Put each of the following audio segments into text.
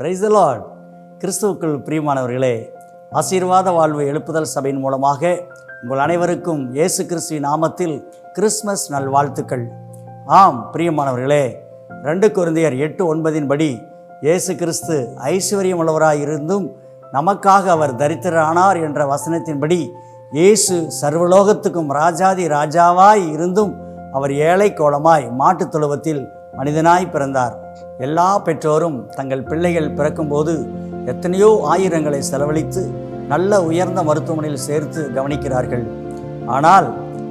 Price Lord கிறிஸ்துவுக்குள் பிரியமானவர்களே ஆசீர்வாத வாழ்வு எழுப்புதல் சபையின் மூலமாக உங்கள் அனைவருக்கும் இயேசு கிறிஸ்துவின் நாமத்தில் கிறிஸ்மஸ் நல்வாழ்த்துக்கள். ஆம் பிரியமானவர்களே ரெண்டு குருந்தையர் எட்டு ஒன்பதின் படி இயேசு கிறிஸ்து ஐஸ்வர்யம் உள்ளவராய் இருந்தும் நமக்காக அவர் தரித்திரானார் என்ற வசனத்தின்படி இயேசு சர்வலோகத்துக்கும் ராஜாதி ராஜாவாய் இருந்தும் அவர் ஏழை கோலமாய் மாட்டுத் தொழுவத்தில் மனிதனாய் பிறந்தார். எல்லா பெற்றோரும் தங்கள் பிள்ளைகள் பிறக்கும்போது எத்தனையோ ஆயிரங்களை செலவழித்து நல்ல உயர்ந்த மருத்துவமனையில் சேர்த்து கவனிக்கிறார்கள். ஆனால்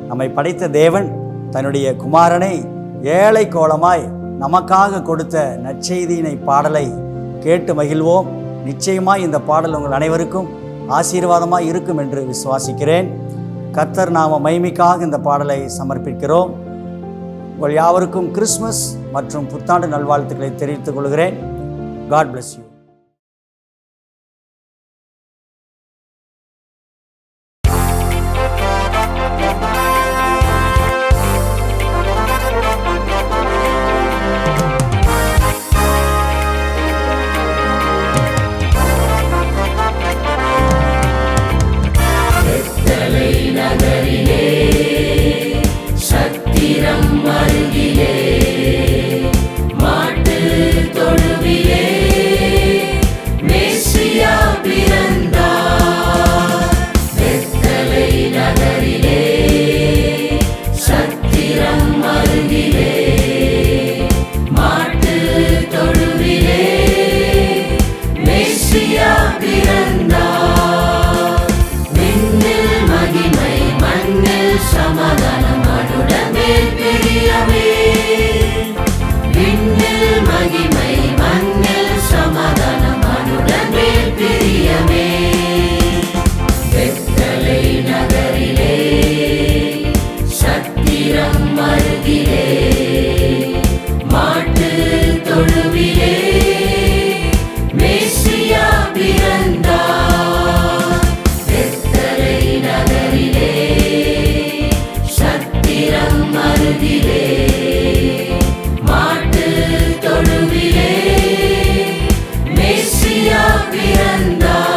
நம்மை படைத்த தேவன் தன்னுடைய குமாரனை ஏழை கோலமாய் நமக்காக கொடுத்த நற்செய்தியினை பாடலை கேட்டு மகிழ்வோம். நிச்சயமாய் இந்த பாடல் உங்கள் அனைவருக்கும் ஆசீர்வாதமாக இருக்கும் என்று விசுவாசிக்கிறேன். கர்த்தர் நாம மைமிக்காக இந்த பாடலை சமர்ப்பிக்கிறோம். உங்கள் யாவருக்கும் கிறிஸ்மஸ் மற்றும் புத்தாண்டு நல்வாழ்த்துக்களை தெரிவித்துக் கொள்கிறேன். God bless you me, oh me. happy and I.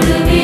to be